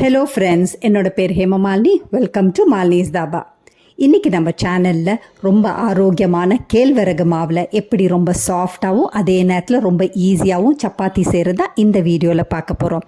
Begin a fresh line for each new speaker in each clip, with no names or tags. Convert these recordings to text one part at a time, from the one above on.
Hello friends என்னோட பேர் Hemamalini welcome to Malini's dhaba இன்றைக்கி நம்ம சேனலில் ரொம்ப ஆரோக்கியமான கேழ்வரகு மாவில் எப்படி ரொம்ப சாஃப்டாகவும் அதே நேரத்தில் ரொம்ப ஈஸியாகவும் சப்பாத்தி செய்கிறது தான் இந்த வீடியோவில் பார்க்க போகிறோம்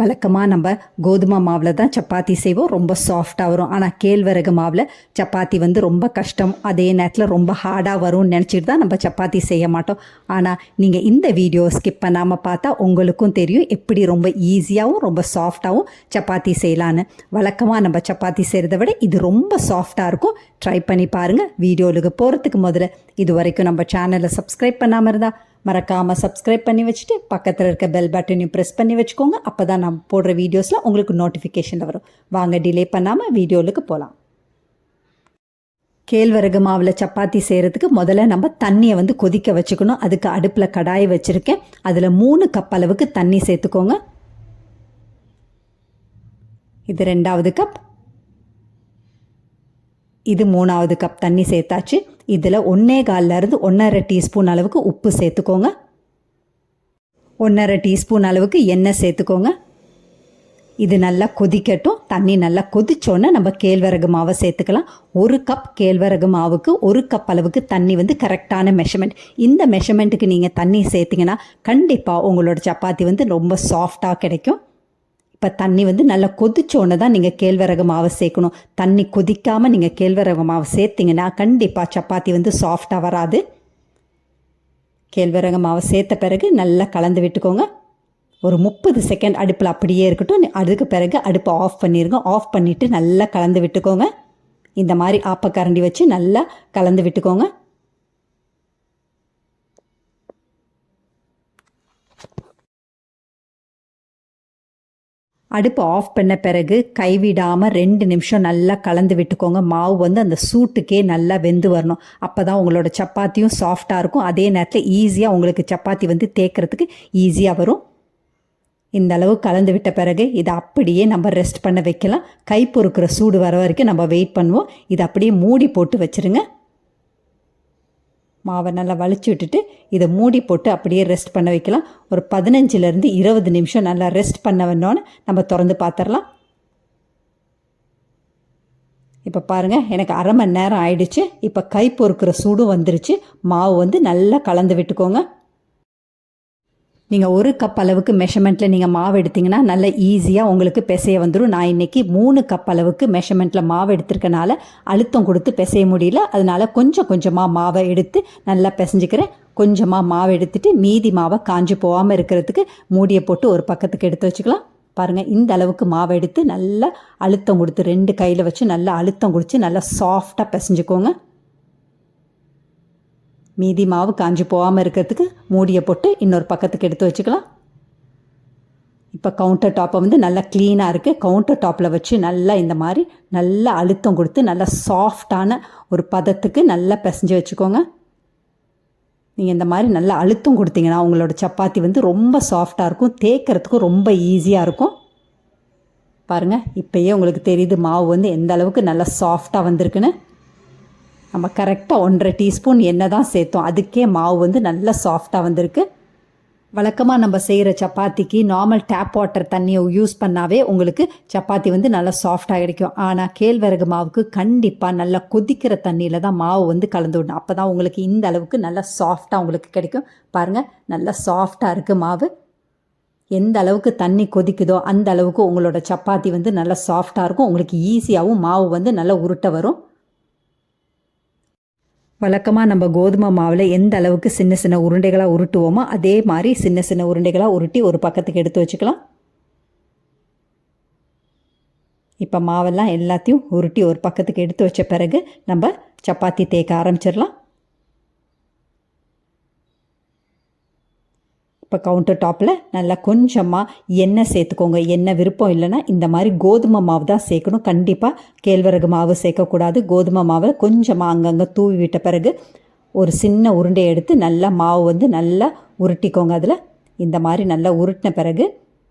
வழக்கமாக நம்ம கோதுமை மாவில் தான் சப்பாத்தி செய்வோம். ரொம்ப சாஃப்டாக வரும். ஆனால் கேழ்வரகு மாவில் சப்பாத்தி வந்து ரொம்ப கஷ்டம். அதே நேரத்தில் ரொம்ப ஹார்டாக வரும்னு நினச்சிட்டு தான் நம்ம சப்பாத்தி செய்ய மாட்டோம். ஆனால் நீங்கள் இந்த வீடியோ ஸ்கிப் பண்ணாமல் பார்த்தா உங்களுக்கும் தெரியும் எப்படி ரொம்ப ஈஸியாகவும் ரொம்ப சாஃப்டாகவும் சப்பாத்தி செய்யலான்னு. வழக்கமாக நம்ம சப்பாத்தி செய்கிறத விட இது ரொம்ப சாஃப்டாக இருக்கும். ட்ரை பண்ணி பாருங்கள் வீடியோவுக்கு போகிறதுக்கு முதல்ல இது வரைக்கும் நம்ம சேனலை சப்ஸ்கிரைப் பண்ணாமல் இருந்தால் மறக்காமல் சப்ஸ்கிரைப் பண்ணி வச்சுட்டு பக்கத்தில் இருக்க பெல் பட்டனையும் ப்ரெஸ் பண்ணி வச்சுக்கோங்க. அப்போ தான் நான் போடுற வீடியோஸில் உங்களுக்கு நோட்டிஃபிகேஷனில் வரும். வாங்க டிலே பண்ணாமல் வீடியோவுக்கு போகலாம் கேழ்வரகு மாவில் சப்பாத்தி செய்கிறதுக்கு முதல்ல நம்ம தண்ணியை வந்து கொதிக்க வச்சுக்கணும். அதுக்கு அடுப்பில் கடாயை வச்சுருக்கேன். அதில் மூணு கப் அளவுக்கு தண்ணி சேர்த்துக்கோங்க. இது ரெண்டாவது கப் இது மூணாவது கப் தண்ணி சேர்த்தாச்சு. இதில் ஒன்றே கால்லேருந்து ஒன்றரை டீஸ்பூன் அளவுக்கு உப்பு சேர்த்துக்கோங்க. ஒன்றரை டீஸ்பூன் அளவுக்கு எண்ணெய் சேர்த்துக்கோங்க. இது நல்லா கொதிக்கட்டும். தண்ணி நல்லா கொதிச்சோன்னே நம்ம கேழ்வரகு மாவை சேர்த்துக்கலாம். ஒரு கப் கேழ்வரகு மாவுக்கு ஒரு கப் அளவுக்கு தண்ணி வந்து கரெக்டான மெஷர்மெண்ட் இந்த மெஷர்மெண்ட்டுக்கு நீங்கள் தண்ணி சேர்த்திங்கன்னா கண்டிப்பாக உங்களோட சப்பாத்தி வந்து ரொம்ப சாஃப்டாக கிடைக்கும். இப்போ தண்ணி வந்து நல்லா கொதிச்சோன்னு தான் நீங்கள் கேழ்வரகு மாவை சேர்க்கணும். தண்ணி கொதிக்காமல் நீங்கள் கேழ்வரகு மாவை சேர்த்திங்கன்னா கண்டிப்பாக சப்பாத்தி வந்து சாஃப்டாக வராது. கேழ்வரகு மாவை சேர்த்த பிறகு நல்லா கலந்து விட்டுக்கோங்க. ஒரு முப்பது செகண்ட் அடுப்பில் அப்படியே இருக்கட்டும். அதுக்கு பிறகு அடுப்பை ஆஃப் பண்ணிடுங்க ஆஃப் பண்ணிவிட்டு நல்லா கலந்து விட்டுக்கோங்க. இந்த மாதிரி ஆப்பக்கரண்டி வச்சு நல்லா கலந்து விட்டுக்கோங்க. அடுப்பு ஆஃப் பண்ண பிறகு கைவிடாமல் ரெண்டு நிமிஷம் நல்லா கலந்து விட்டுக்கோங்க. மாவு வந்து அந்த சூட்டுக்கே நல்லா வெந்து வரணும். அப்போ தான் உங்களோட சப்பாத்தியும் சாஃப்டாக இருக்கும். அதே நேரத்தில் ஈஸியாக உங்களுக்கு சப்பாத்தி வந்து தேக்கிறதுக்கு ஈஸியாக வரும். இந்த அளவு கலந்து விட்ட பிறகு இதை அப்படியே நம்ம ரெஸ்ட் பண்ண வைக்கலாம். கை பொறுக்கிற சூடு வர வரைக்கும் நம்ம வெயிட் பண்ணுவோம். இதை அப்படியே மூடி போட்டு வச்சுருங்க. மாவை நல்லா வலிச்சு விட்டுட்டு இதை மூடி போட்டு அப்படியே ரெஸ்ட் பண்ண வைக்கலாம். ஒரு பதினஞ்சுலேருந்து இருபது நிமிஷம் நல்லா ரெஸ்ட் பண்ண வந்தோன்னே நம்ம திறந்து பார்த்துடலாம் இப்போ பாருங்கள் எனக்கு அரை மணி நேரம் ஆயிடுச்சு. இப்போ கை பொறுக்கிற சூடும் வந்துருச்சு. மாவு வந்து நல்லா கலந்து விட்டுக்கோங்க. நீங்கள் ஒரு கப் அளவுக்கு மெஷர்மெண்ட்டில் நீங்கள் மாவு எடுத்திங்கன்னா நல்ல ஈஸியாக உங்களுக்கு பிசைய வந்துடும் நான் இன்றைக்கி மூணு கப் அளவுக்கு மெஷர்மெண்ட்டில் மாவு எடுத்திருக்கனால அழுத்தம் கொடுத்து பிசைய முடியல. அதனால் கொஞ்சம் கொஞ்சமாக மாவை எடுத்து நல்லா பிசைஞ்சிக்கிறேன். கொஞ்சமாக மாவு எடுத்துகிட்டு மீதி மாவை காஞ்சி போகாமல் இருக்கிறதுக்கு மூடியை போட்டு ஒரு பக்கத்துக்கு எடுத்து வச்சுக்கலாம். பாருங்கள் இந்த அளவுக்கு மாவை எடுத்து நல்லா அழுத்தம் கொடுத்து ரெண்டு கையில் வச்சு நல்லா அழுத்தம் குடித்து நல்லா சாஃப்டாக பிசைஞ்சுக்கோங்க. மீதி மாவு காஞ்சி போகாமல் இருக்கிறதுக்கு மூடியை போட்டு இன்னொரு பக்கத்துக்கு எடுத்து வச்சுக்கலாம். இப்போ கவுண்டர் டாப்பை வந்து நல்லா க்ளீனாக இருக்குது கவுண்டர் டாப்பில் வச்சு நல்லா இந்த மாதிரி நல்லா அழுத்தம் கொடுத்து நல்லா சாஃப்டான ஒரு பதத்துக்கு நல்லா பிசைஞ்சு வச்சுக்கோங்க. நீங்கள் இந்த மாதிரி நல்லா அழுத்தம் கொடுத்தீங்கன்னா உங்களோட சப்பாத்தி வந்து ரொம்ப சாஃப்டாக இருக்கும். தேய்க்கிறதுக்கும் ரொம்ப ஈஸியாக இருக்கும். பாருங்கள் இப்போயே உங்களுக்கு தெரியுது மாவு வந்து எந்த அளவுக்கு நல்லா சாஃப்டாக வந்திருக்குன்னு. நம்ம கரெக்டாக ஒன்றரை டீஸ்பூன் எண்ணெய் தான் சேர்த்தோம். அதுக்கே மாவு வந்து நல்லா சாஃப்டாக வந்திருக்கு. வழக்கமாக நம்ம செய்கிற சப்பாத்திக்கு நார்மல் டேப் வாட்டர் தண்ணியை யூஸ் பண்ணாவே உங்களுக்கு சப்பாத்தி வந்து நல்லா சாஃப்டாக கிடைக்கும். ஆனால் கேழ்வரகு மாவுக்கு கண்டிப்பாக நல்லா கொதிக்கிற தண்ணியில் தான் மாவு வந்து கலந்து விடணும். அப்போ தான் உங்களுக்கு இந்த அளவுக்கு நல்லா சாஃப்டாக உங்களுக்கு கிடைக்கும். பாருங்கள் நல்லா சாஃப்டாக இருக்குது மாவு. எந்த அளவுக்கு தண்ணி கொதிக்குதோ அந்த அளவுக்கு உங்களோட சப்பாத்தி வந்து நல்லா சாஃப்டாக இருக்கும். உங்களுக்கு ஈஸியாகவும் மாவு வந்து நல்லா உருட்ட வரும். வழக்கமாக நம்ம கோதுமை மாவில் எந்த அளவுக்கு சின்ன சின்ன உருண்டைகளாக உருட்டுவோமோ அதே மாதிரி சின்ன சின்ன உருண்டைகளாக உருட்டி ஒரு பக்கத்துக்கு எடுத்து வச்சுக்கலாம். இப்போ மாவெல்லாம் எல்லாத்தையும் உருட்டி ஒரு பக்கத்துக்கு எடுத்து வச்ச பிறகு நம்ம சப்பாத்தி தேய்க்க ஆரம்பிச்சிடலாம். இப்போ கவுண்டர் டாப்பில் நல்லா கொஞ்சமாக எண்ணெய் சேர்த்துக்கோங்க. எண்ணெய் விருப்பம் இல்லைன்னா இந்த மாதிரி கோதுமை மாவு தான் சேர்க்கணும். கண்டிப்பாக கேழ்வரகு மாவு சேர்க்கக்கூடாது. கோதுமை மாவை கொஞ்சமாக அங்கங்கே தூவி விட்ட பிறகு ஒரு சின்ன உருண்டையை எடுத்து நல்லா மாவு வந்து நல்லா உருட்டிக்கோங்க. அதில் இந்த மாதிரி நல்லா உருட்டின பிறகு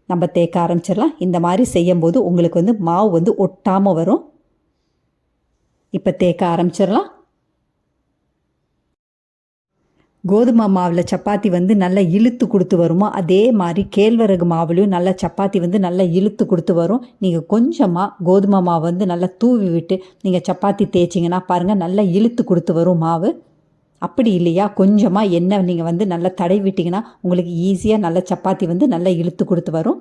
நம்ம தேய்க்க ஆரம்பிச்சிடலாம். இந்த மாதிரி செய்யும்போது உங்களுக்கு வந்து மாவு வந்து ஒட்டாமல் வரும். இப்போ தேய்க்க ஆரம்பிச்சிடலாம். கோதுமை மாவில் சப்பாத்தி வந்து நல்லா இழுத்து கொடுத்து வருமோ? அதே மாதிரி கேழ்வரகு மாவுலையும் நல்லா சப்பாத்தி வந்து நல்லா இழுத்து கொடுத்து வரும். நீங்கள் கொஞ்சமாக கோதுமை மாவு வந்து நல்லா தூவி விட்டு நீங்கள் சப்பாத்தி தேய்ச்சிங்கன்னா பாருங்கள் நல்லா இழுத்து கொடுத்து வரும் மாவு. அப்படி இல்லையா? கொஞ்சமாக எண்ணெய் நீங்கள் வந்து நல்லா தடை விட்டிங்கன்னா உங்களுக்கு ஈஸியாக நல்ல சப்பாத்தி வந்து நல்லா இழுத்து கொடுத்து வரும்.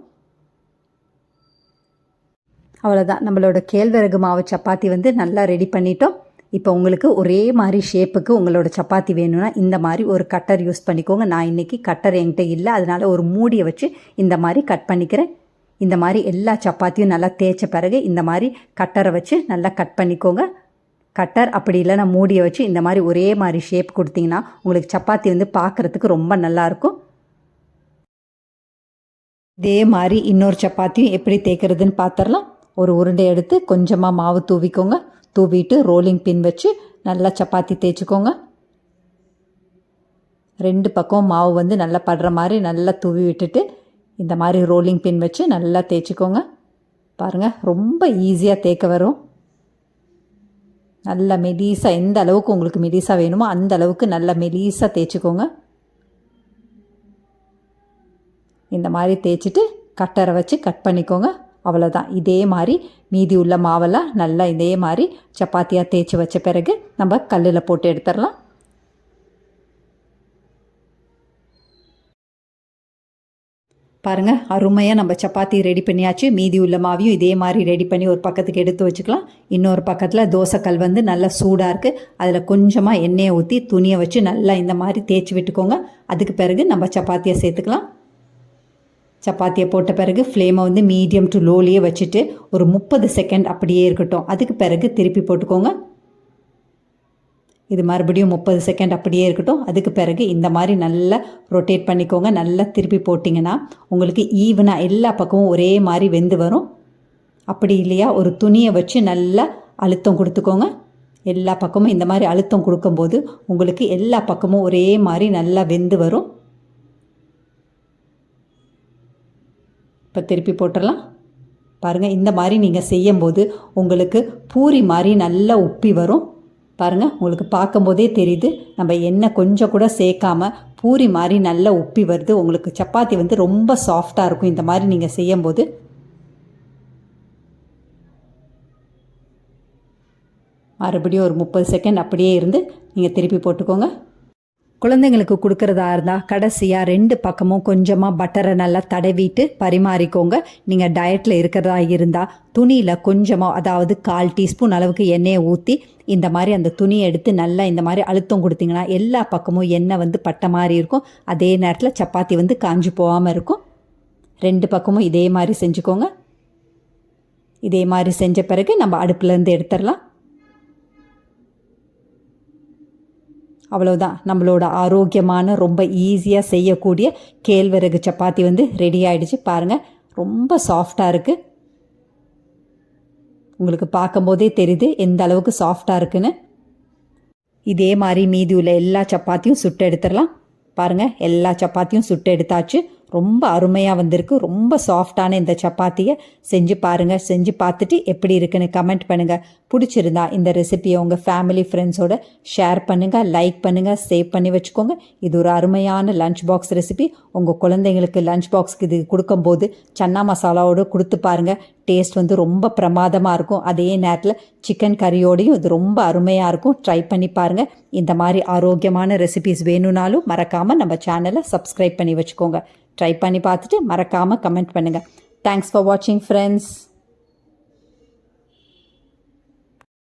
அவ்வளோதான் நம்மளோட கேழ்வரகு மாவு சப்பாத்தி வந்து நல்லா ரெடி பண்ணிட்டோம். இப்போ உங்களுக்கு ஒரே மாதிரி ஷேப்புக்கு உங்களோட சப்பாத்தி வேணும்னா இந்த மாதிரி ஒரு கட்டர் யூஸ் பண்ணிக்கோங்க. நான் இன்றைக்கி கட்டர் என்கிட்ட இல்லை அதனால் ஒரு மூடியை வச்சு இந்த மாதிரி கட் பண்ணிக்கிறேன். இந்த மாதிரி எல்லா சப்பாத்தியும் நல்லா தேய்ச்ச பிறகு இந்த மாதிரி கட்டரை வச்சு நல்லா கட் பண்ணிக்கோங்க. கட்டர் அப்படி இல்லைன்னா மூடியை வச்சு இந்த மாதிரி ஒரே மாதிரி ஷேப் கொடுத்தீங்கன்னா உங்களுக்கு சப்பாத்தி வந்து பார்க்குறதுக்கு ரொம்ப நல்லாயிருக்கும் இதே மாதிரி இன்னொரு சப்பாத்தியும் எப்படி தேய்க்கிறதுன்னு பார்த்துடலாம் ஒரு உருண்டை எடுத்து கொஞ்சமாக மாவு தூவிக்கோங்க. தூவிட்டு ரோலிங் பின் வச்சு நல்லா சப்பாத்தி தேய்ச்சிக்கோங்க. ரெண்டு பக்கம் மாவு வந்து நல்லா படுற மாதிரி நல்லா தூவி விட்டுட்டு இந்த மாதிரி ரோலிங் பின் வச்சு நல்லா தேய்ச்சிக்கோங்க. பாருங்கள் ரொம்ப ஈஸியாக தேய்க்க வரும். நல்லா மெலீஸாக எந்த அளவுக்கு உங்களுக்கு மெலீஸாக வேணுமோ அந்த அளவுக்கு நல்லா மெலீஸாக தேய்ச்சிக்கோங்க. இந்த மாதிரி தேய்ச்சிட்டு கட்டரை வச்சு கட் பண்ணிக்கோங்க. அவ்வளோதான் இதே மாதிரி மீதி உள்ள மாவெல்லாம் நல்லா இதே மாதிரி சப்பாத்தியாக தேய்ச்சி வச்ச பிறகு நம்ம கல்லில் போட்டு எடுத்துடலாம். பாருங்கள் அருமையாக நம்ம சப்பாத்தி ரெடி பண்ணியாச்சு. மீதி உள்ள மாவையும் இதே மாதிரி ரெடி பண்ணி ஒரு பக்கத்துக்கு எடுத்து வச்சுக்கலாம். இன்னொரு பக்கத்தில் தோசைக்கல் வந்து நல்லா சூடாக இருக்குது அதில் கொஞ்சமாக எண்ணெயை ஊற்றி துணியை வச்சு நல்லா இந்த மாதிரி தேய்ச்சி விட்டுக்கோங்க. அதுக்கு பிறகு நம்ம சப்பாத்தியை சேர்த்துக்கலாம். சப்பாத்தியை போட்ட பிறகு ஃப்ளேமை வந்து மீடியம் டு லோலியே வச்சுட்டு ஒரு முப்பது செகண்ட் அப்படியே இருக்கட்டும். அதுக்கு பிறகு திருப்பி போட்டுக்கோங்க. இது மறுபடியும் முப்பது செகண்ட் அப்படியே இருக்கட்டும். அதுக்கு பிறகு இந்த மாதிரி நல்லா ரொட்டேட் பண்ணிக்கோங்க. நல்லா திருப்பி போட்டிங்கன்னா உங்களுக்கு ஈவனாக எல்லா பக்கமும் ஒரே மாதிரி வெந்து வரும். அப்படி இல்லையா? ஒரு துணியை வச்சு நல்லா அழுத்தம் கொடுத்துக்கோங்க. எல்லா பக்கமும் இந்த மாதிரி அழுத்தம் கொடுக்கும்போது உங்களுக்கு எல்லா பக்கமும் ஒரே மாதிரி நல்லா வெந்து வரும். இப்போ திருப்பி போட்டுடலாம் பாருங்கள் இந்த மாதிரி நீங்கள் செய்யும்போது உங்களுக்கு பூரி மாதிரி நல்லா உப்பி வரும். பாருங்கள் உங்களுக்கு பார்க்கும்போதே தெரியுது. நம்ம எண்ணெய் கொஞ்சம் கூட சேர்க்காம பூரி மாதிரி நல்லா உப்பி வருது. உங்களுக்கு சப்பாத்தி வந்து ரொம்ப சாஃப்டாக இருக்கும். இந்த மாதிரி நீங்கள் செய்யும்போது. மறுபடியும் ஒரு முப்பது செகண்ட் அப்படியே இருந்து நீங்கள் திருப்பி போட்டுக்கோங்க. குழந்தைங்களுக்கு கொடுக்குறதா இருந்தால் கடைசியாக ரெண்டு பக்கமும் கொஞ்சமாக பட்டரை நல்லா தடவிட்டு பரிமாறிக்கோங்க. நீங்கள் டயட்டில் இருக்கிறதா இருந்தால் துணியில் கொஞ்சமாக அதாவது கால் டீஸ்பூன் அளவுக்கு எண்ணெயை ஊற்றி இந்த மாதிரி அந்த துணியை எடுத்து நல்லா இந்த மாதிரி அழுத்தம் கொடுத்தீங்கன்னா எல்லா பக்கமும் எண்ணெய் வந்து பட்ட மாதிரி இருக்கும். அதே நேரத்தில் சப்பாத்தி வந்து காஞ்சி போகாமல் இருக்கும். ரெண்டு பக்கமும் இதே மாதிரி செஞ்சுக்கோங்க. இதே மாதிரி செஞ்ச பிறகு நம்ம அடுப்புலேருந்து எடுத்துடலாம். அவ்வளோதான் நம்மளோட ஆரோக்கியமான ரொம்ப ஈஸியாக செய்யக்கூடிய கேழ்வரகு சப்பாத்தி வந்து ரெடி ஆகிடுச்சு பாருங்கள் ரொம்ப சாஃப்டாக இருக்குது உங்களுக்கு பார்க்கும்போதே தெரியுது எந்த அளவுக்கு சாஃப்டாக இருக்குன்னு. இதே மாதிரி மீதி உள்ள எல்லா சப்பாத்தியும் சுட்டு எடுத்துடலாம். பாருங்கள் எல்லா சப்பாத்தியும் சுட்டு எடுத்தாச்சு. ரொம்ப அருமையாக வந்திருக்கு. ரொம்ப சாஃப்டான இந்த சப்பாத்தியை செஞ்சு பாருங்கள் செஞ்சு பார்த்துட்டு எப்படி இருக்குன்னு கமெண்ட் பண்ணுங்கள் பிடிச்சிருந்தா இந்த ரெசிபியை உங்கள் ஃபேமிலி ஃப்ரெண்ட்ஸோட ஷேர் பண்ணுங்கள் லைக் பண்ணுங்கள் சேவ் பண்ணி வச்சுக்கோங்க. இது ஒரு அருமையான லஞ்ச் பாக்ஸ் ரெசிபி உங்கள் குழந்தைங்களுக்கு லஞ்ச் பாக்ஸ்க்கு இது கொடுக்கும்போது சன்னா மசாலாவோடு கொடுத்து பாருங்கள் டேஸ்ட் வந்து ரொம்ப பிரமாதமாக இருக்கும். அதே நேரத்தில் சிக்கன் கறியோடையும் இது ரொம்ப அருமையாக இருக்கும். ட்ரை பண்ணி பாருங்கள் இந்த மாதிரி ஆரோக்கியமான ரெசிபிஸ் வேணும்னாலும் மறக்காமல் நம்ம சேனலை சப்ஸ்கிரைப் பண்ணி வச்சுக்கோங்க. ட்ரை பண்ணி பார்த்துட்டு மறக்காமல் கமெண்ட் பண்ணுங்கள் தேங்க்ஸ் ஃபார் வாட்சிங் ஃப்ரெண்ட்ஸ்